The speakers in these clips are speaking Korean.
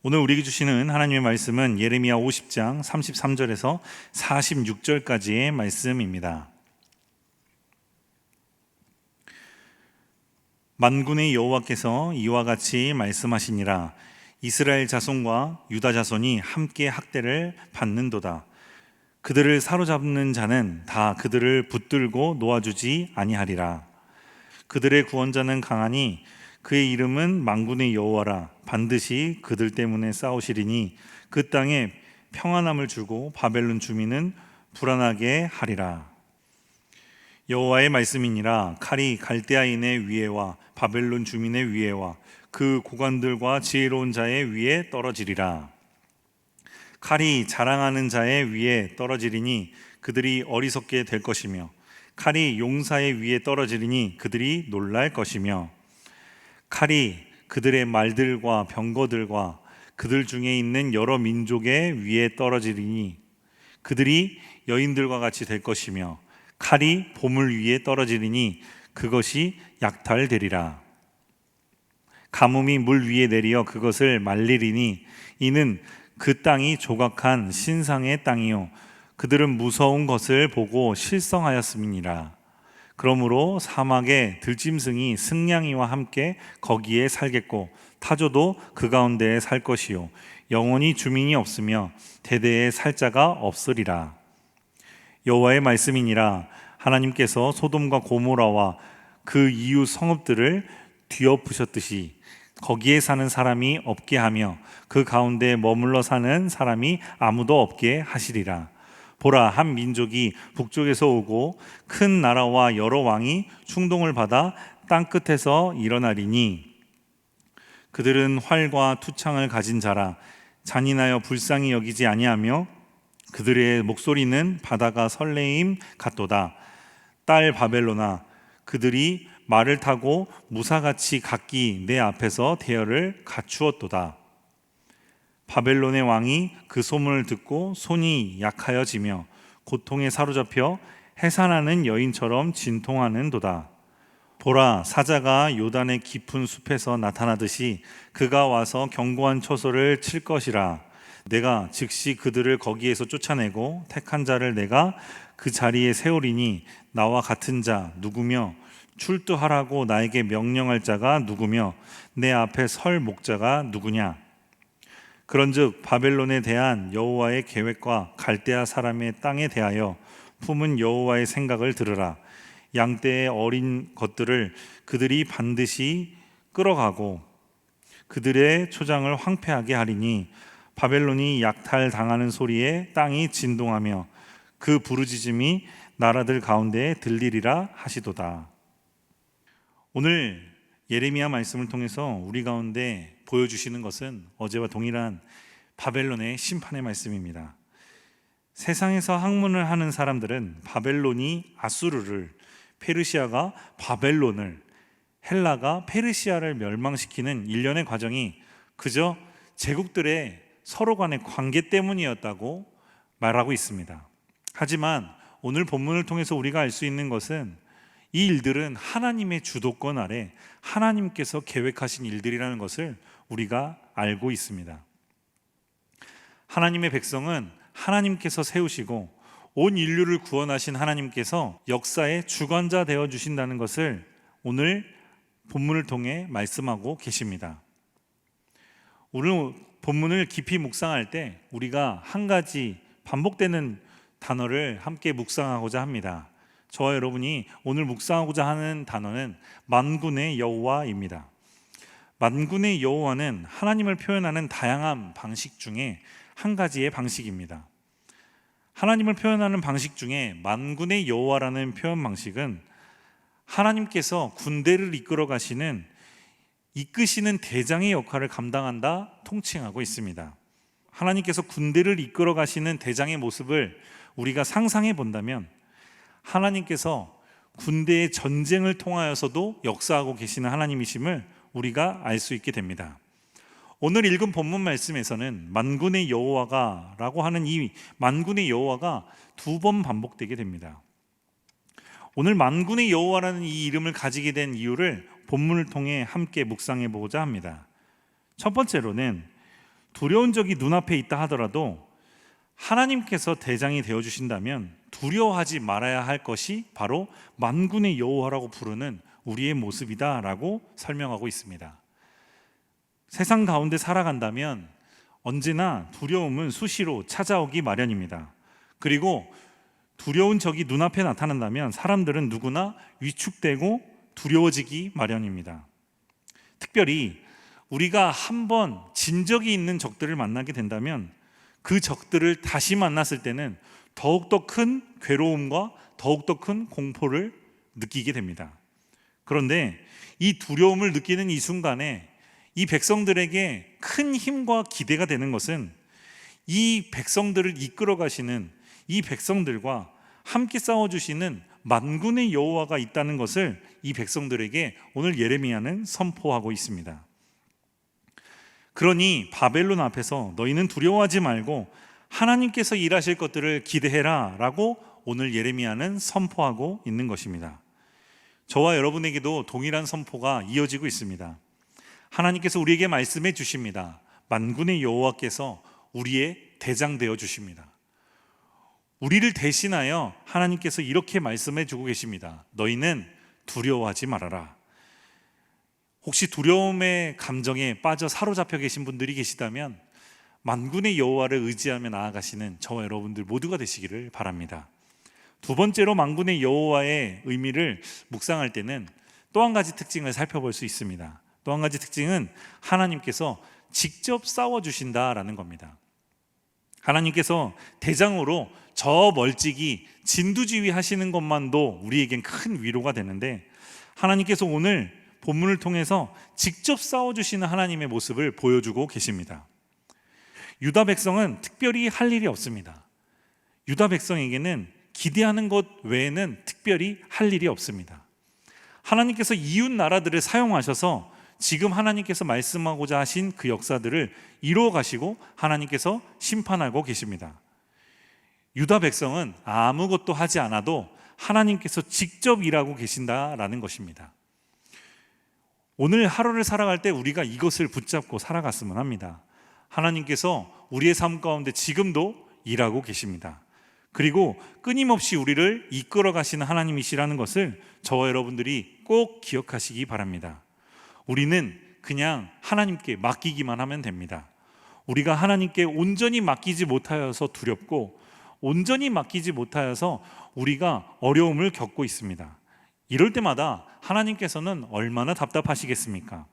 오늘 우리에게 주시는 하나님의 말씀은 예레미야 50장 33절에서 46절까지의 말씀입니다. 만군의 여호와께서 이와 같이 말씀하시니라. 이스라엘 자손과 유다 자손이 함께 학대를 받는도다. 그들을 사로잡는 자는 다 그들을 붙들고 놓아주지 아니하리라. 그들의 구원자는 강하니 그의 이름은 만군의 여호와라. 반드시 그들 때문에 싸우시리니 그 땅에 평안함을 주고 바벨론 주민은 불안하게 하리라. 여호와의 말씀이니라. 칼이 갈대아인의 위에와 바벨론 주민의 위에와 그 고관들과 지혜로운 자의 위에 떨어지리라. 칼이 자랑하는 자의 위에 떨어지리니 그들이 어리석게 될 것이며 칼이 용사의 위에 떨어지리니 그들이 놀랄 것이며 칼이 그들의 말들과 병거들과 그들 중에 있는 여러 민족의 위에 떨어지리니 그들이 여인들과 같이 될 것이며 칼이 보물 위에 떨어지리니 그것이 약탈되리라. 가뭄이 물 위에 내리어 그것을 말리리니 이는 그 땅이 조각한 신상의 땅이요. 그들은 무서운 것을 보고 실성하였음이니라 그러므로 사막의 들짐승이 승냥이와 함께 거기에 살겠고 타조도 그 가운데에 살 것이요. 영원히 주민이 없으며 대대에 살 자가 없으리라. 여호와의 말씀이니라. 하나님께서 소돔과 고모라와 그 이웃 성읍들을 뒤엎으셨듯이 거기에 사는 사람이 없게 하며 그 가운데 머물러 사는 사람이 아무도 없게 하시리라 보라 한 민족이 북쪽에서 오고 큰 나라와 여러 왕이 충동을 받아 땅 끝에서 일어나리니. 그들은 활과 투창을 가진 자라 잔인하여 불쌍히 여기지 아니하며 그들의 목소리는 바다가 설레임 같도다. 딸 바벨로나 그들이 말을 타고 무사같이 각기 내 앞에서 대열을 갖추었도다 바벨론의 왕이 그 소문을 듣고 손이 약하여지며 고통에 사로잡혀 해산하는 여인처럼 진통하는도다. 보라 사자가 요단의 깊은 숲에서 나타나듯이 그가 와서 견고한 처소를 칠 것이라. 내가 즉시 그들을 거기에서 쫓아내고 택한 자를 내가 그 자리에 세우리니 나와 같은 자 누구며 출두하라고 나에게 명령할 자가 누구며 내 앞에 설 목자가 누구냐 그런즉 바벨론에 대한 여호와의 계획과 갈대아 사람의 땅에 대하여 품은 여호와의 생각을 들으라 양떼의 어린 것들을 그들이 반드시 끌어가고 그들의 초장을 황폐하게 하리니 바벨론이 약탈 당하는 소리에 땅이 진동하며 그 부르짖음이 나라들 가운데 들리리라 하시도다. 오늘 예레미야 말씀을 통해서 우리 가운데 보여주시는 것은 어제와 동일한 바벨론의 심판의 말씀입니다. 세상에서 학문을 하는 사람들은 바벨론이 아수르를, 페르시아가 바벨론을, 헬라가 페르시아를 멸망시키는 일련의 과정이 그저 제국들의 서로 간의 관계 때문이었다고 말하고 있습니다. 하지만 오늘 본문을 통해서 우리가 알 수 있는 것은 이 일들은 하나님의 주도권 아래 하나님께서 계획하신 일들이라는 것을 우리가 알고 있습니다. 하나님의 백성은 하나님께서 세우시고 온 인류를 구원하신 하나님께서 역사의 주관자 되어 주신다는 것을 오늘 본문을 통해 말씀하고 계십니다. 오늘 본문을 깊이 묵상할 때 우리가 한 가지 반복되는 단어를 함께 묵상하고자 합니다. 저와 여러분이 오늘 묵상하고자 하는 단어는 만군의 여호와입니다. 만군의 여호와는 하나님을 표현하는 다양한 방식 중에 한 가지의 방식입니다. 하나님을 표현하는 방식 중에 만군의 여호와라는 표현 방식은 하나님께서 군대를 이끌어 가시는 이끄시는 대장의 역할을 감당한다 통칭하고 있습니다. 하나님께서 군대를 이끌어 가시는 대장의 모습을 우리가 상상해 본다면 하나님께서 군대의 전쟁을 통하여서도 역사하고 계시는 하나님이심을 우리가 알 수 있게 됩니다. 오늘 읽은 본문 말씀에서는 만군의 여호와가라고 하는 이 만군의 여호와가 두 번 반복되게 됩니다. 오늘 만군의 여호와라는 이 이름을 가지게 된 이유를 본문을 통해 함께 묵상해 보고자 합니다. 첫 번째로는 두려운 적이 눈앞에 있다 하더라도 하나님께서 대장이 되어 주신다면 두려워하지 말아야 할 것이 바로 만군의 여호와라고 부르는 우리의 모습이다라고 설명하고 있습니다. 세상 가운데 살아간다면 언제나 두려움은 수시로 찾아오기 마련입니다. 그리고 두려운 적이 눈앞에 나타난다면 사람들은 누구나 위축되고 두려워지기 마련입니다. 특별히 우리가 한 번 진 적이 있는 적들을 만나게 된다면 그 적들을 다시 만났을 때는 더욱더 큰 괴로움과 더욱더 큰 공포를 느끼게 됩니다. 그런데 이 두려움을 느끼는 이 순간에 이 백성들에게 큰 힘과 기대가 되는 것은 이 백성들을 이끌어 가시는 이 백성들과 함께 싸워 주시는 만군의 여호와가 있다는 것을 이 백성들에게 오늘 예레미야는 선포하고 있습니다. 그러니 바벨론 앞에서 너희는 두려워하지 말고 하나님께서 일하실 것들을 기대해라 라고 오늘 예레미야는 선포하고 있는 것입니다. 저와 여러분에게도 동일한 선포가 이어지고 있습니다. 하나님께서 우리에게 말씀해 주십니다. 만군의 여호와께서 우리의 대장 되어 주십니다. 우리를 대신하여 하나님께서 이렇게 말씀해 주고 계십니다. 너희는 두려워하지 말아라. 혹시 두려움의 감정에 빠져 사로잡혀 계신 분들이 계시다면 만군의 여호와를 의지하며 나아가시는 저와 여러분들 모두가 되시기를 바랍니다. 두 번째로 만군의 여호와의 의미를 묵상할 때는 또 한 가지 특징을 살펴볼 수 있습니다. 또 한 가지 특징은 하나님께서 직접 싸워 주신다라는 겁니다. 하나님께서 대장으로 저 멀찍이 진두지휘 하시는 것만도 우리에겐 큰 위로가 되는데 하나님께서 오늘 본문을 통해서 직접 싸워 주시는 하나님의 모습을 보여주고 계십니다. 유다 백성은 특별히 할 일이 없습니다. 유다 백성에게는 기대하는 것 외에는 특별히 할 일이 없습니다. 하나님께서 이웃 나라들을 사용하셔서 지금 하나님께서 말씀하고자 하신 그 역사들을 이루어 가시고 하나님께서 심판하고 계십니다. 유다 백성은 아무것도 하지 않아도 하나님께서 직접 일하고 계신다라는 것입니다. 오늘 하루를 살아갈 때 우리가 이것을 붙잡고 살아갔으면 합니다. 하나님께서 우리의 삶 가운데 지금도 일하고 계십니다. 그리고 끊임없이 우리를 이끌어 가시는 하나님이시라는 것을 저와 여러분들이 꼭 기억하시기 바랍니다. 우리는 그냥 하나님께 맡기기만 하면 됩니다. 우리가 하나님께 온전히 맡기지 못하여서 두렵고 온전히 맡기지 못하여서 우리가 어려움을 겪고 있습니다. 이럴 때마다 하나님께서는 얼마나 답답하시겠습니까?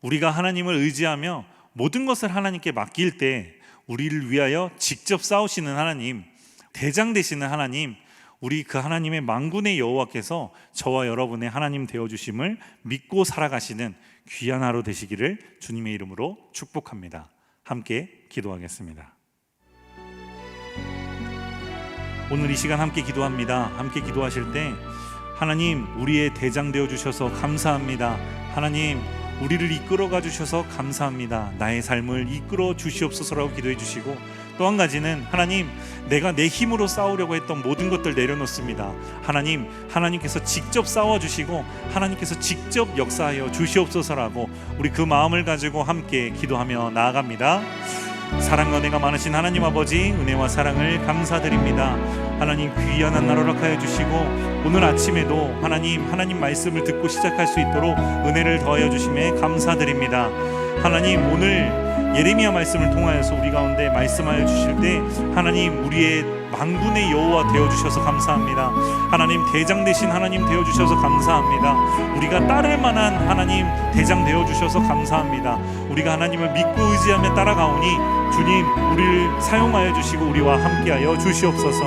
우리가 하나님을 의지하며 모든 것을 하나님께 맡길 때 우리를 위하여 직접 싸우시는 하나님, 대장 되시는 하나님, 우리 그 하나님의 만군의 여호와께서 저와 여러분의 하나님 되어 주심을 믿고 살아가시는 귀한 하루 되시기를 주님의 이름으로 축복합니다. 함께 기도하겠습니다. 오늘 이 시간 함께 기도합니다. 함께 기도하실 때 하나님 우리의 대장 되어 주셔서 감사합니다. 하나님 우리를 이끌어 가 주셔서 감사합니다. 나의 삶을 이끌어 주시옵소서라고 기도해 주시고 또 한 가지는 하나님 내가 내 힘으로 싸우려고 했던 모든 것들 내려놓습니다. 하나님 하나님께서 직접 싸워 주시고 하나님께서 직접 역사하여 주시옵소서라고 우리 그 마음을 가지고 함께 기도하며 나아갑니다. 사랑과 은혜가 많으신 하나님 아버지 은혜와 사랑을 감사드립니다. 하나님 귀한 한 나로 락하여 주시고 오늘 아침에도 하나님 하나님 말씀을 듣고 시작할 수 있도록 은혜를 더하여 주심에 감사드립니다. 하나님 오늘 예레미야 말씀을 통하여서 우리 가운데 말씀하여 주실 때 하나님 우리의 만군의 여호와 되어 주셔서 감사합니다. 하나님 대장 되신 하나님 되어 주셔서 감사합니다. 우리가 따를 만한 하나님 대장 되어 주셔서 감사합니다. 우리가 하나님을 믿고 의지하며 따라가오니 주님 우리를 사용하여 주시고 우리와 함께하여 주시옵소서.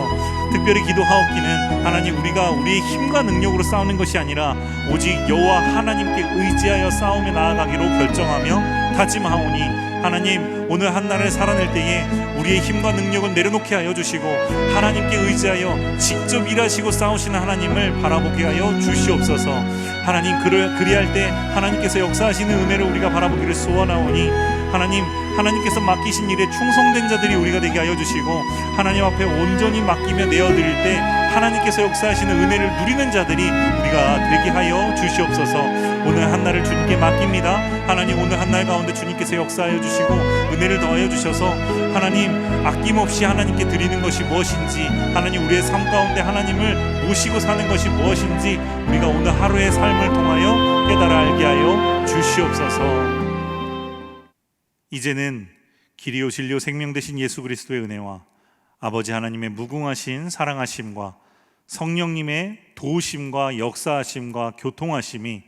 특별히 기도하옵기는 하나님 우리가 우리의 힘과 능력으로 싸우는 것이 아니라 오직 여호와 하나님께 의지하여 싸우며 나아가기로 결정하며 다짐하오니 하나님 오늘 한 날을 살아낼 때에 우리의 힘과 능력을 내려놓게 하여 주시고 하나님께 의지하여 직접 일하시고 싸우시는 하나님을 바라보게 하여 주시옵소서. 하나님 그리할 때 하나님께서 역사하시는 은혜를 우리가 바라보기를 소원하오니 하나님 하나님께서 맡기신 일에 충성된 자들이 우리가 되게 하여 주시고 하나님 앞에 온전히 맡기며 내어드릴 때 하나님께서 역사하시는 은혜를 누리는 자들이 우리가 되게 하여 주시옵소서. 오늘 한 날을 주님께 맡깁니다. 하나님 오늘 한날 가운데 주님께서 역사하여 주시고 은혜를 더하여 주셔서 하나님 아낌없이 하나님께 드리는 것이 무엇인지 하나님 우리의 삶 가운데 하나님을 모시고 사는 것이 무엇인지 우리가 오늘 하루의 삶을 통하여 깨달아 알게 하여 주시옵소서 이제는 길이요 진리요 생명 되신 예수 그리스도의 은혜와 아버지 하나님의 무궁하신 사랑하심과 성령님의 도우심과 역사하심과 교통하심이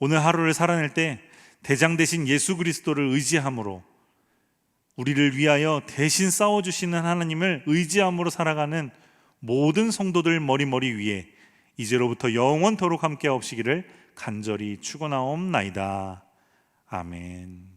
오늘 하루를 살아낼 때 대장 되신 예수 그리스도를 의지함으로 우리를 위하여 대신 싸워 주시는 하나님을 의지함으로 살아가는 모든 성도들 머리머리 위에 이제로부터 영원토록 함께 하옵시기를 간절히 축원하옵나이다. 아멘.